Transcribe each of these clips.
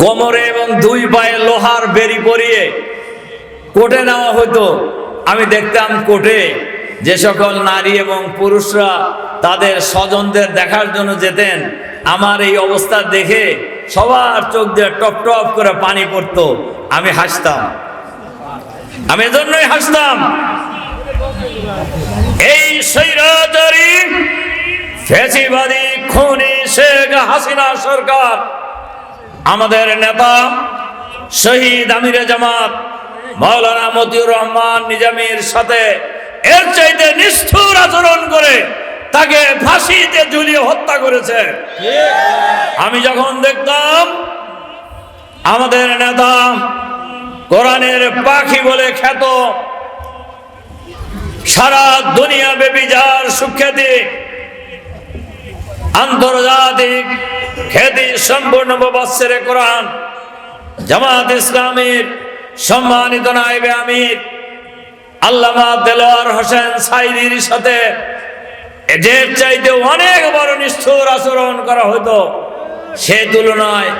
কোমরে এবং দুই পায়ে লোহার বেরি পরিয়ে কোটে নেওয়া হতো। আমি দেখতাম কোটে যে সকল নারী এবং পুরুষরা তাদের স্বজনদের দেখার জন্য যেতেন। আমার এই অবস্থা দেখে সবার চোখ দিয়ে টপ টপ করে পানি পড়তো। আমি হাসতাম। আমি এজন্যই হাসতাম। এই সৈরাচারী ফেসিবাদী খুনি শেখ হাসিনা সরকার আমাদের নেতা শহীদ আমিরে জামাত, মাওলানা মতিউর রহমান নিজামীর সাথে এর চাইতে নিষ্ঠুর আচরণ করে তাকে ফাঁসিতে ঝুলিয়ে হত্যা করেছে। আমি যখন দেখতাম আমাদের নেতা কোরআনের পাখি বলে খ্যাত, সারা দুনিয়া ব্যাপী যার সুখ্যাতি, আন্তর্জাতিক খ্যাতি সম্পূর্ণ বৎসরে কোরআন। জামাত ইসলামের সম্মানিত নাইবে আমির, আল্লামা দেলোয়ার হোসেন সাইদির সাথে এদের চাইতে অনেক বড় নিষ্ঠুর আচরণ করা হতো। সে তুলনায়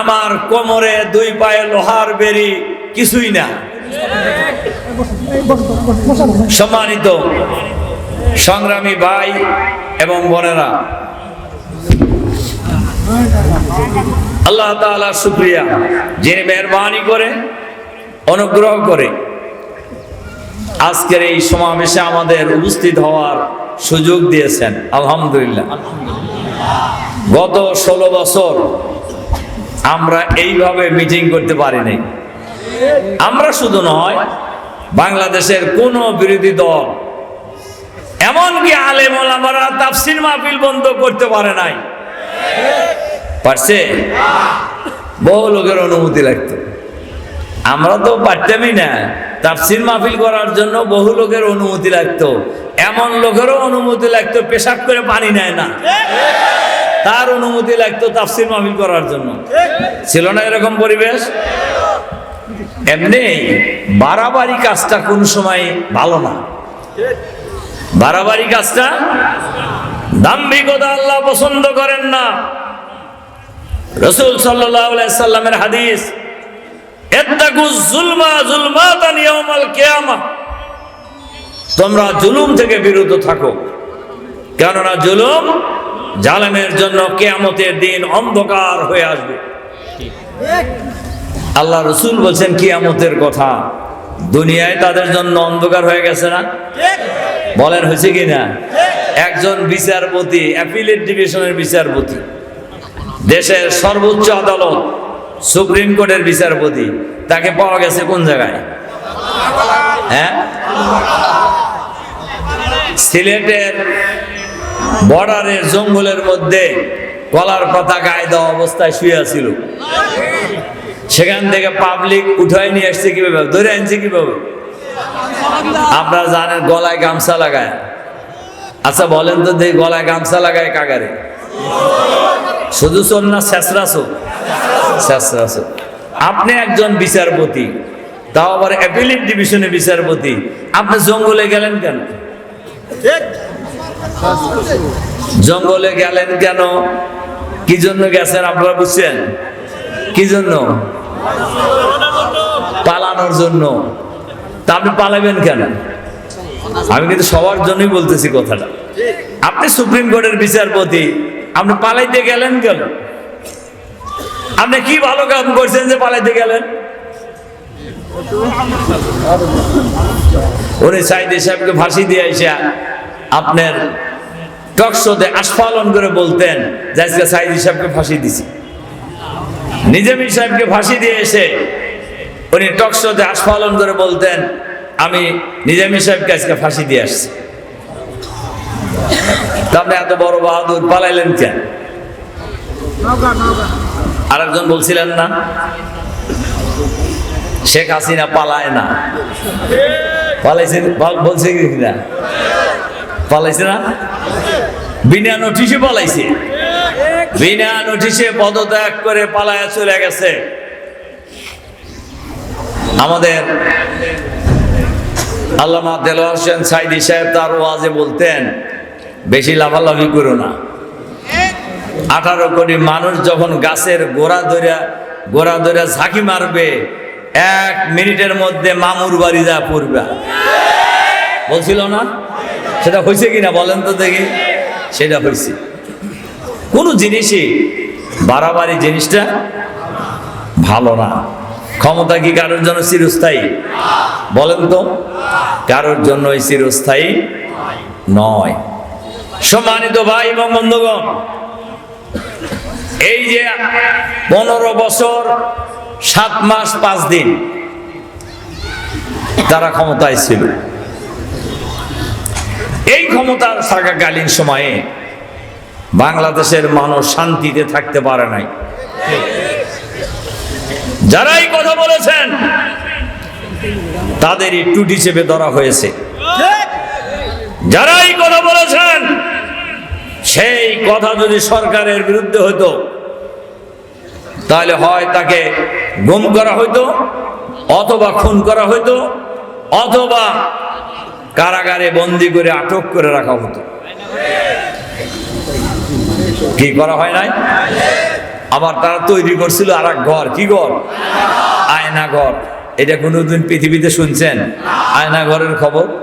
আমার কোমরে দুই পায়ে লোহার বেরি কিছুই না। সম্মানিত সংগ্রামী ভাই এবং বোনেরা আল্লাহ তাআলা শুক্রিয়া। যিনি মেহরবানি করে, অনুগ্রহ করে আজকের এই সমাবেশে আমাদের উপস্থিত হওয়ার সুযোগ দিয়েছেন। আলহামদুলিল্লাহ। গত ষোলো বছর আমরা এইভাবে মিটিং করতে পারিনি। আমরা শুধু নয়, বাংলাদেশের কোন বিরোধী দল, এমনকি আলেম ওলামারা তাফসির মাহফিল বন্ধ করতে পারে নাই। পারছে? বহু লোকের অনুমতি লাগতো। আমরা তো পারতামই না। তাফসির মাহফিল করার জন্য বহু লোকের অনুমতি লাগতো। এমন লোকেরও অনুমতি লাগতো, পেশাব করে পানি নেয় না। তার অনুমতি লাগতো তাফসির মাহফিল করার জন্য। ছিল না এরকম পরিবেশ? এমনি বাড়াবাড়ি কাজটা কোন সময় ভালো না। বাড়াবাড়ি কাজটা দাম্ভিকতা আল্লাহ পছন্দ করেন না। রসুল সাল্লামের হাদিস তোমরা জুলুম থেকে বিরত থাকো। কেননা জুলুম জালেমের জন্য কেয়ামতের দিন অন্ধকার হয়ে আসবে। আল্লাহ রসুল বলছেন কিয়ামতের কথা দুনিয়ায় তাদের জন্য অন্ধকার হয়ে গেছে না? বলেন হয়েছে কি না? একজন বিচারপতি অ্যাপিলেট ডিভিশনের বিচারপতি দেশের সর্বোচ্চ আদালত, সুপ্রিম কোর্টের বিচারপতি, তাকে পাওয়া গেছে কোন জায়গায়? হ্যাঁ? সিলেটের বর্ডারের জঙ্গলের মধ্যে কলার পাতা গায়ে দেওয়া অবস্থায় শুয়ে ছিল সেখান থেকে পাবলিক উঠাই নিয়ে আসছে কীভাবে? ধরে আনছে কীভাবে? আপনারা জানেন গলায় গামছা লাগায়। আচ্ছা বলেন তো গলায় গামছা লাগায় কাগারে শুধু চোর না শেষরা চোর? শেষরা চোর। আপনি একজন বিচারপতি, তাও আবার অ্যাপিলিট ডিভিশনের বিচারপতি। আপনি জঙ্গলে গেলেন কেন? জঙ্গলে গেলেন কেন? কি জন্য গেছেন আপনারা বুঝছেন? কি জন্য? পালানোর জন্য। তা আপনি পালাবেন কেন? আমি কিন্তু সবার জন্যই বলতেছি কথাটা। আপনি সুপ্রিম কোর্টের বিচারপতি আপনি পালাইতে গেলেন কেন? আপনি কি ভালো কাম করছেন যে পালাইতে গেলেন? ওরে সাইদি সাহেবকে ফাঁসি দিয়ে এসে আপনার টকশোতে আস্ফালন করে বলতেন যে আজকে সাইদি সাহেবকে ফাঁসি দিছি। নিজামী সাহেবকে ফাঁসি দিয়ে এসে উনি টকশোতে আস্ফালন করে বলতেন, আমি নিজামী সাহেবকে আজকে ফাঁসি দিয়ে আসছি। আপনি এত বড় বাহাদুর পালাইলেন কেন? আরেকজন বলছিলেন না, শেখ হাসিনা পালায় না। পালাইছে বলছে না পালাইছে না? বিনা নোটিশে পালাইছে। বিনা নোটিশে পদত্যাগ করে পালায় চলে গেছে। আমাদের আল্লামা দেলোয়ার হোসেন সাইদি সাহেব তার ওয়াজে বলতেন বেশি লাভালাভি করো না। আঠারো কোটি মানুষ যখন গাছের গোড়া ধরে গোড়া ধরে ঝাঁকি মারবে, এক মিনিটের মধ্যে মামুর বাড়ি যা পড়বে। বলছিল না? সেটা হয়েছে কিনা বলেন তো দেখি। সেটা হয়েছে কোনো জিনিসই বাড়াবাড়ি জিনিসটা ভালো না। ক্ষমতা কি কারোর জন্য চিরস্থায়ী? বলেন তো। কারোর জন্য চিরস্থায়ী নয়। সম্মানিত ভাই এবং বন্ধুগণ, এই যে পনেরো বছর, সাত মাস, পাঁচ দিন তারা ক্ষমতায় ছিল। এই ক্ষমতার থাকাকালীন সময়ে বাংলাদেশের মানুষ শান্তিতে থাকতে পারে নাই। যারাই কথা বলেছেন তাদেরই টুটি চেপে ধরা হয়েছে। যারাই কথা বলেছেন সেই কথা যদি সরকারের বিরুদ্ধে হতো তাহলে হয় তাকে গুম করা হইতো, অথবা খুন করা হইতো, অথবা কারাগারে বন্দি করে আটক করে রাখা হতো। কি করা হয় নাই? আবার তারা তৈরি করছিল আর ঘর। কি ঘর? আয়না ঘর। এটা কোনোদিন পৃথিবীতে শুনছেন? আয়না ঘরের খবর?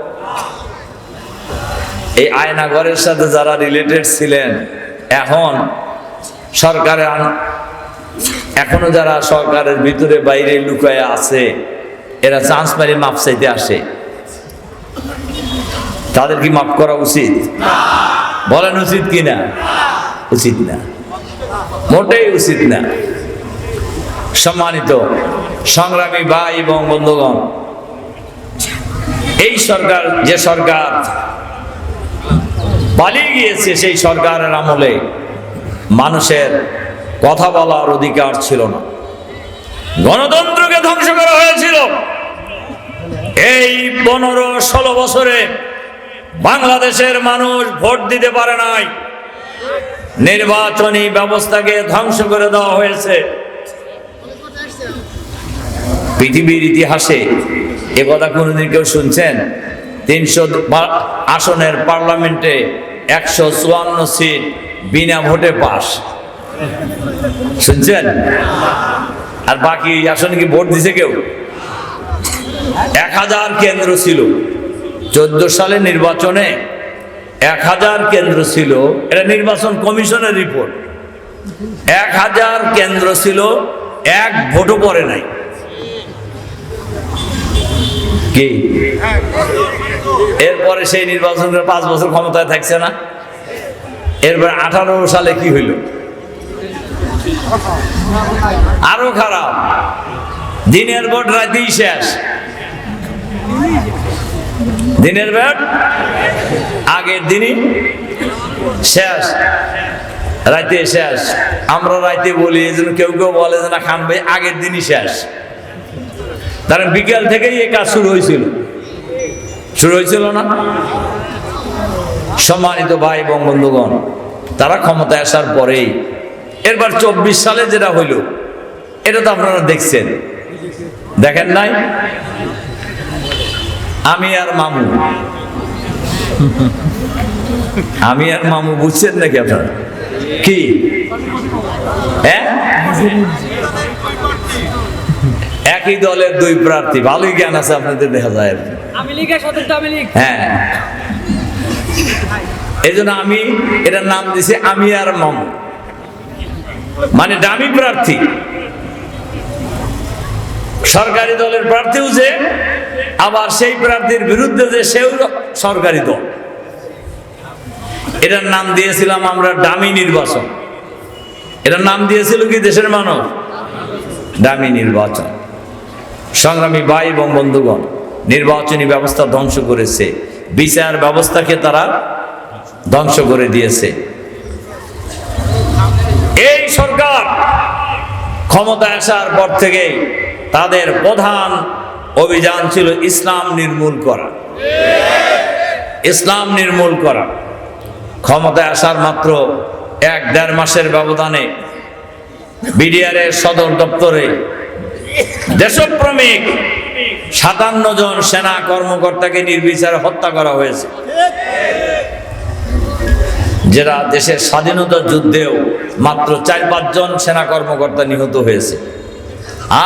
এই আয়না ঘরের সাথে যারা রিলেটেড ছিলেন, এখন সরকারের এখনও যারা সরকারের ভিতরে বাইরে লুকায় আছে, এরা চান্স মারি মাপ চাইতে আসে। তাদের কি মাফ করা উচিত? বলেন উচিত কি না? উচিত না। মোটেই উচিত না। সম্মানিত সংগ্রামী ভাই এবং বন্ধুগণ, এই সরকার, যে সরকার পালিয়ে গিয়েছে সেই সরকারের আমলে। মানুষের কথা বলার অধিকার ছিল না। গণতন্ত্রকে ধ্বংস করা হয়েছিল। এই পনেরো ষোলো বছরে বাংলাদেশের মানুষ ভোট দিতে পারে নাই। নির্বাচনী ব্যবস্থাকে ধ্বংস করে দেওয়া হয়েছে। পৃথিবীর ইতিহাসে এ কথা কোনোদিন কেউ শুনছেন? তিনশো আসনের পার্লামেন্টে একশো চুয়ান্ন সিট, বিনা ভোটে পাস। শুনছেন? আর বাকি আসনে কি ভোট দিছে কেউ? এক হাজার কেন্দ্র ছিল। চোদ্দ সালে নির্বাচনে এক হাজার কেন্দ্র ছিল। এটা নির্বাচন কমিশনের রিপোর্ট। এক হাজার কেন্দ্র ছিল, এক ভোটও পড়ে নাই। কি? এরপরে সেই নির্বাচন পাঁচ বছর ক্ষমতায় থাকছে না। এরপর আঠারো সালে কি হইল? আরও খারাপ। দিনের ভোট রাতেই শেষ। দিনের ভোট আগের দিনই শেষ। রাতে শেষ। আমরা রাতে বলি, এই জন্য কেউ কেউ বলে যে না, খান ভাই, আগের দিনই শেষ। কারণ বিকেল থেকেই এই কাজ শুরু হয়েছিল। শুরু হয়েছিল না? সম্মানিত ভাই এবং বন্ধুগণ, তারা ক্ষমতায় আসার পরেই এরবার চব্বিশ সালে যেটা হইল, এটা তো আপনারা দেখছেন। দেখেন নাই? আমি আর মামু। আমি আর মামু বুঝছেন নাকি আপনারা? কি? হ্যাঁ? একই দলের দুই প্রার্থী, ভালোই জ্ঞান আছে আপনাদের, দেখা যায় আর কি। হ্যাঁ এই জন্য আমি এটার নাম দিছি আমি আর মামু। মানে দামি প্রার্থী। সরকারি দলের প্রার্থীও যে, আবার সেই প্রার্থীর বিরুদ্ধে যে সেও সরকারি দল। এটার নাম দিয়েছিলাম আমরা দামি নির্বাচন। এটার নাম দিয়েছিল কি দেশের মানুষ? দামি নির্বাচন। সংগ্রামী ভাই এবং বন্ধুগণ নির্বাচনী ব্যবস্থা ধ্বংস করেছে। বিচার ব্যবস্থাকে তারা ধ্বংস করে দিয়েছে। এই সরকার ক্ষমতা আসার পর থেকে তাদের প্রধান অভিযান ছিল ইসলাম নির্মূল করা। ইসলাম নির্মূল করা। ক্ষমতায় আসার মাত্র এক দেড় মাসের ব্যবধানে বিডিআরের সদর দপ্তরে দেশপ্রেমিক সাতান্ন জন সেনা কর্মকর্তাকে নির্বিচারে হত্যা করা হয়েছে। যেটা দেশের স্বাধীনতা যুদ্ধেও মাত্র চার পাঁচজন সেনা কর্মকর্তা নিহত হয়েছে।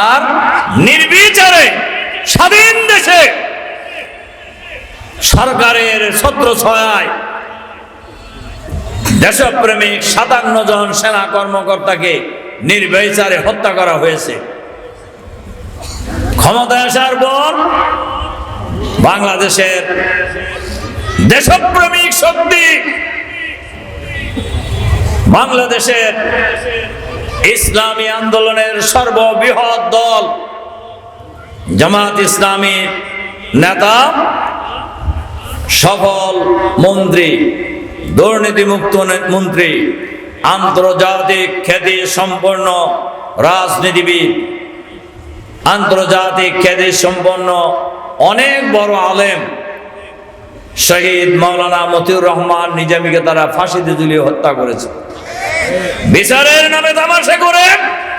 আর নির্বিচারে স্বাধীন দেশে সরকারের ছত্র ছয় দেশপ্রেমিক সাতান্ন জন সেনা কর্মকর্তাকে নির্বিচারে হত্যা করা হয়েছে। ক্ষমতায় আসার পর বাংলাদেশের দেশপ্রেমিক শক্তি বাংলাদেশের ইসলামী আন্দোলনের সর্ববৃহৎ দল, জামাত ইসলামী নেতা, সফল মন্ত্রী, দুর্নীতিমুক্ত মন্ত্রী, আন্তর্জাতিক খ্যাতি সম্পন্ন রাজনীতিবিদ আন্তর্জাতিক খ্যাতি সম্পন্ন অনেক বড় আলেম, শহীদ মৌলানা মতিউর রহমান নিজামীকে তারা ফাঁসিতে ঝুলিয়ে হত্যা করেছে। বিচারের নামে তামাশা করে